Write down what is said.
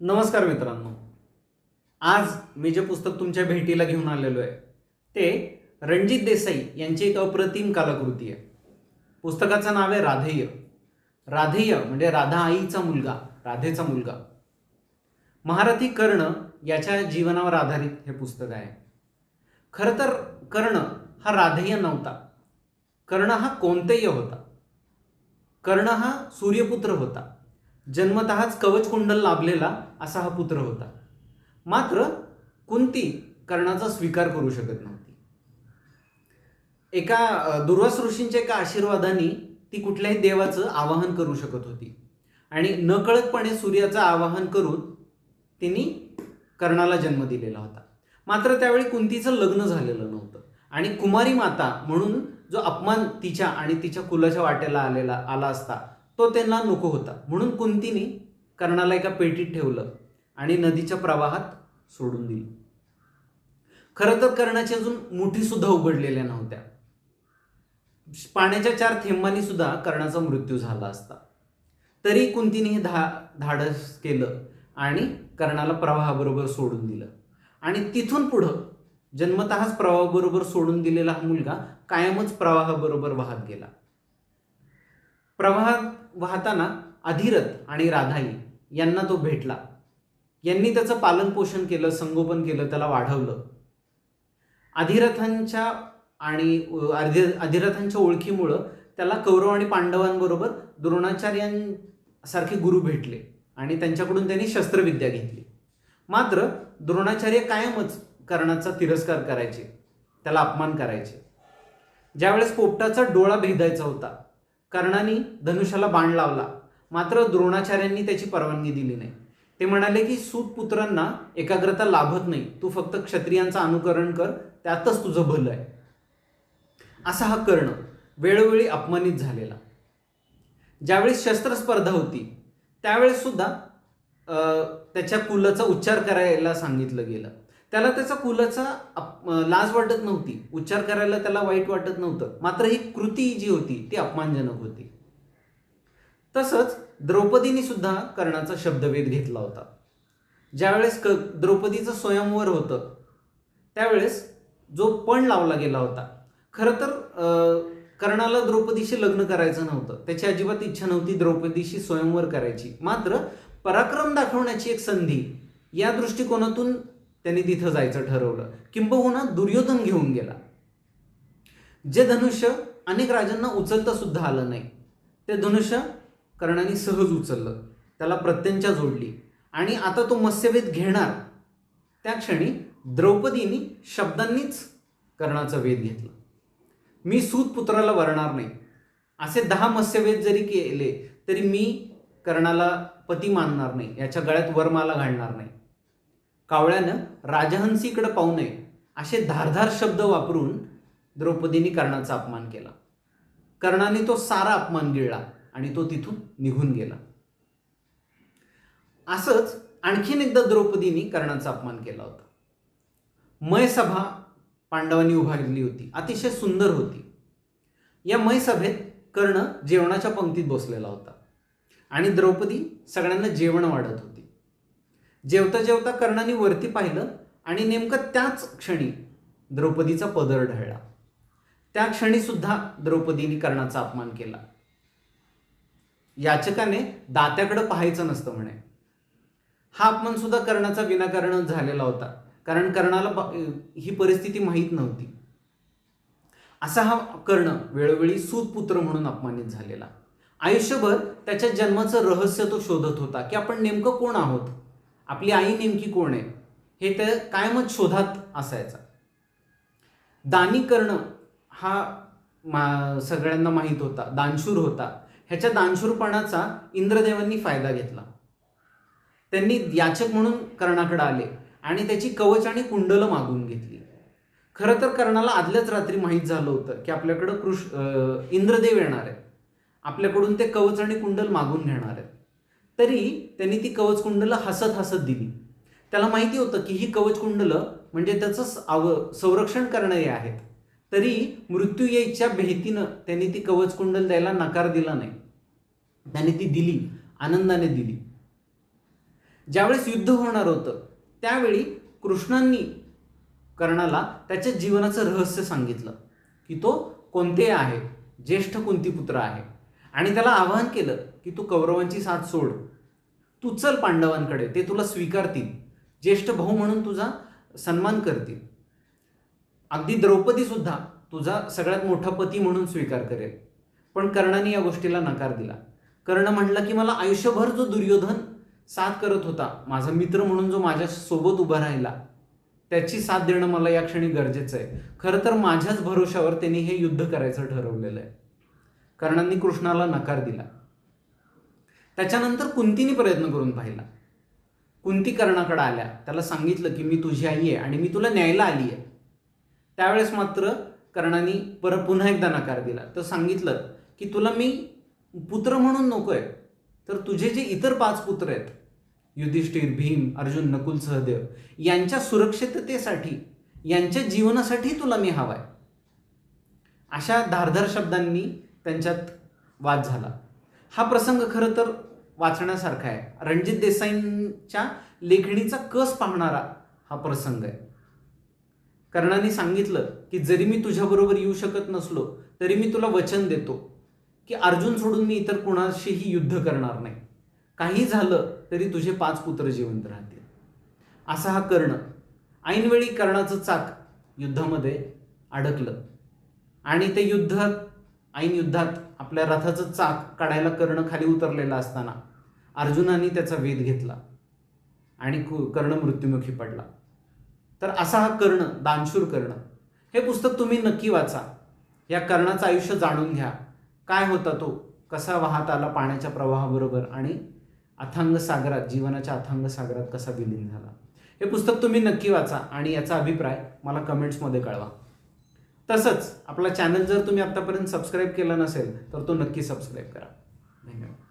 नमस्कार मित्रांनो. आज मी जे पुस्तक तुमच्या भेटीला घेऊन आलेलो आहे ते रणजित देसाई यांची एक अप्रतिम कलाकृती आहे. पुस्तकाचं नाव आहे राधेय. राधेय म्हणजे राधा आईचा मुलगा राधेचा मुलगा. महारथी कर्ण याच्या जीवनावर आधारित हे पुस्तक आहे. खरं तर कर्ण हा राधेय नव्हता. कर्ण हा कोणतेय होता? कर्ण हा सूर्यपुत्र होता. जन्मतःच कवच कुंडल लाभलेला असा हा पुत्र होता. मात्र कुंती कर्णाचा स्वीकार करू शकत नव्हती. एका दुर्वास ऋषींच्या एका आशीर्वादाने ती कुठल्याही देवाचं आवाहन करू शकत होती. आणि नकळतपणे सूर्याचं आवाहन करून तिने कर्णाला जन्म दिलेला होता. मात्र त्यावेळी कुंतीचं लग्न झालेलं नव्हतं. आणि कुमारी माता म्हणून जो अपमान तिच्या आणि तिच्या कुलाच्या वाट्याला आलेला आला असता तो त्यांना नको होता. म्हणून कुंतीने कर्णाला एका पेटीत ठेवलं आणि नदीच्या प्रवाहात सोडून दिली. खरं तर कर्णाची अजून मुठी सुद्धा उघडलेल्या नव्हत्या. पाण्याच्या चार थेंबांनी सुद्धा कर्णाचा मृत्यू झाला असता. तरी कुंतीने हे धा धाडस केलं आणि कर्णाला प्रवाहाबरोबर सोडून दिलं. आणि तिथून पुढं जन्मतःच प्रवाहाबरोबर सोडून दिलेला हा मुलगा कायमच प्रवाहाबरोबर वाहत गेला. प्रवाहात वाहताना अधिरथ आणि राधाई यांना तो भेटला. यांनी त्याचं पालनपोषण केलं संगोपन केलं त्याला वाढवलं. अधिरथांच्या आणि अधि अधिरथांच्या ओळखीमुळं त्याला कौरव आणि पांडवांबरोबर द्रोणाचार्यांसारखे गुरु भेटले आणि त्यांच्याकडून त्यांनी शस्त्रविद्या घेतली. मात्र द्रोणाचार्य कायमच कर्णाचा तिरस्कार करायचे त्याला अपमान करायचे. ज्यावेळेस पोपटाचा डोळा भेदायचा होता कर्णाने धनुष्याला बाण लावला. मात्र द्रोणाचार्यांनी त्याची परवानगी दिली नाही. ते म्हणाले की सुतपुत्रांना एकाग्रता लाभत नाही. तू फक्त क्षत्रियांचं अनुकरण कर. त्यातच तुझं भलं आहे. असा हा कर्ण वेळोवेळी अपमानित झालेला. ज्यावेळी शस्त्रस्पर्धा होती त्यावेळेस सुद्धा त्याच्या कुलाचा उच्चार करायला सांगितलं गेलं. त्याला त्याचा कुलाचा लाज वाटत नव्हती. उच्चार करायला त्याला वाईट वाटत नव्हतं. मात्र ही कृती जी होती ती अपमानजनक होती. तसंच द्रौपदीने सुद्धा कर्णाचा शब्दभेद घेतला होता. ज्यावेळेस क द्रौपदीचं स्वयंवर होतं त्यावेळेस जो पण लावला गेला होता. खरं तर कर्णाला द्रौपदीशी लग्न करायचं नव्हतं. त्याची अजिबात इच्छा नव्हती द्रौपदीशी स्वयंवर करायची. मात्र पराक्रम दाखवण्याची एक संधी या दृष्टिकोनातून त्यांनी तिथं जायचं ठरवलं. किंबहुना दुर्योधन घेऊन गेला. जे धनुष्य अनेक राजांना उचलता सुद्धा आलं नाही. ते धनुष्य कर्णाने सहज उचललं. त्याला प्रत्यंचा जोडली. आणि आता तो मत्स्यवेध घेणार. त्या क्षणी द्रौपदीनी शब्दांनीच कर्णाचा वेध घेतला. मी सूतपुत्राला वरणार नाही. असे दहा मत्स्यवेध जरी केले तरी मी कर्णाला पती मानणार नाही. याच्या गळ्यात वरमाला घालणार नाही. कावळ्यानं राजहंसीकडे पाहू नये असे धारधार शब्द वापरून द्रौपदीने कर्णाचा अपमान केला. कर्णाने तो सारा अपमान गिळला आणि तो तिथून निघून गेला. असंच आणखीन एकदा द्रौपदीने कर्णाचा अपमान केला होता. मयसभा पांडवांनी उभारली होती. अतिशय सुंदर होती. या मयसभेत कर्ण जेवणाच्या पंक्तीत बसलेला होता आणि द्रौपदी सगळ्यांना जेवण वाढत होती. जेवता जेवता कर्णाने वरती पाहिलं आणि नेमकं त्याच क्षणी द्रौपदीचा पदर ढळला. त्या क्षणी सुद्धा द्रौपदीने कर्णाचा अपमान केला. याचकाने दात्याकडे पाहायचं नसतं म्हणे. हा अपमान सुद्धा कर्णाचा विनाकारण झालेला होता. कारण कर्णाला ही परिस्थिती माहीत नव्हती. असा हा कर्ण वेळोवेळी सूतपुत्र म्हणून अपमानित झालेला. आयुष्यभर त्याच्या जन्माचं रहस्य तो शोधत होता की आपण नेमकं कोण आहोत? आपली आई नेमकी कोण आहे? हे तर कायमच शोधात असायचा. दानी कर्ण हा मा सगळ्यांना माहीत होता. दानशूर होता. ह्याच्या दानशूरपणाचा इंद्रदेवांनी फायदा घेतला. त्यांनी याचक म्हणून कर्णाकडे आले आणि त्याची कवच आणि कुंडलं मागून घेतली. खरं तर कर्णाला आदल्याच रात्री माहीत झालं होतं की आपल्याकडं कृष इंद्रदेव येणार आहे. आपल्याकडून ते कवच आणि कुंडल मागून घेणार आहेत. तरी त्यांनी ती कवचकुंडलं हसत हसत दिली. त्याला माहिती होतं की ही कवचकुंडलं म्हणजे त्याचं आव संरक्षण करणारी आहेत तरी मृत्यू यायच्या भीतीनं त्यांनी ती कवचकुंडल द्यायला नकार दिला नाही. त्याने ती दिली आनंदाने दिली. ज्यावेळेस युद्ध होणार होतं त्यावेळी कृष्णांनी कर्णाला त्याच्या जीवनाचं रहस्य सांगितलं की तो कोणते आहे? ज्येष्ठ कुंतीपुत्र आहे? आणि त्याला आवाहन केलं की तू कौरवांची साथ सोड. तू चल पांडवांकडे ते तुला स्वीकारतील. ज्येष्ठ भाऊ म्हणून तुझा सन्मान करतील. अगदी द्रौपदीसुद्धा तुझा सगळ्यात मोठा पती म्हणून स्वीकार करेल. पण कर्णाने या गोष्टीला नकार दिला. कर्ण म्हटलं की मला आयुष्यभर जो दुर्योधन साथ करत होता माझा मित्र म्हणून जो माझ्या सोबत उभा राहिला त्याची साथ देणं मला या क्षणी गरजेचं आहे. खरं तर माझ्याच भरोशावर त्यांनी हे युद्ध करायचं ठरवलेलं आहे. कर्णांनी कृष्णाला नकार दिला. त्याच्यानंतर कुंतीने प्रयत्न करून पाहिला. कुंती कर्णाकडे आल्या. त्याला सांगितलं की मी तुझी आई आहे आणि मी तुला न्यायला आली आहे. त्यावेळेस मात्र कर्णाने परत पुन्हा एकदा नकार दिला. तर सांगितलं की तुला मी पुत्र म्हणून नको आहे तर तुझे जे इतर पाच पुत्र आहेत युधिष्ठिर भीम अर्जुन नकुल सहदेव यांच्या सुरक्षिततेसाठी यांच्या जीवनासाठी तुला मी हवाय. अशा धारधार शब्दांनी त्यांच्यात वाद झाला. हा प्रसंग खरं तर वाचण्यासारखा आहे. रणजित देसाईंच्या लेखणीचा कस पाहणारा हा प्रसंग आहे. कर्णाने सांगितलं की जरी मी तुझ्याबरोबर येऊ शकत नसलो तरी मी तुला वचन देतो की अर्जुन सोडून मी इतर कुणाशीही युद्ध करणार नाही. काही झालं तरी तुझे पाच पुत्र जिवंत राहतील. असा हा कर्ण ऐनवेळी कर्णाचं चाक युद्धामध्ये अडकलं. आणि ते युद्धात ऐन युद्धात आपल्या रथाचं चाक काढायला कर्ण खाली उतरलेला असताना अर्जुनाने त्याचा वेध घेतला आणि कु- कर्ण मृत्युमुखी पडला. तर असा हा कर्ण दानशूर कर्ण हे पुस्तक तुम्ही नक्की वाचा. या कर्णाचं आयुष्य जाणून घ्या. काय होता तो? कसा वाहत आला पाण्याच्या प्रवाहाबरोबर? आणि अथांग सागरात जीवनाच्या अथांग सागरात कसा विलीन झाला? हे पुस्तक तुम्ही नक्की वाचा आणि याचा अभिप्राय मला कमेंट्समध्ये कळवा. तसंच आपला चॅनल जर तुम्ही आत्तापर्यंत सबस्क्राईब केला नसेल तर तो नक्की सबस्क्राईब करा. धन्यवाद.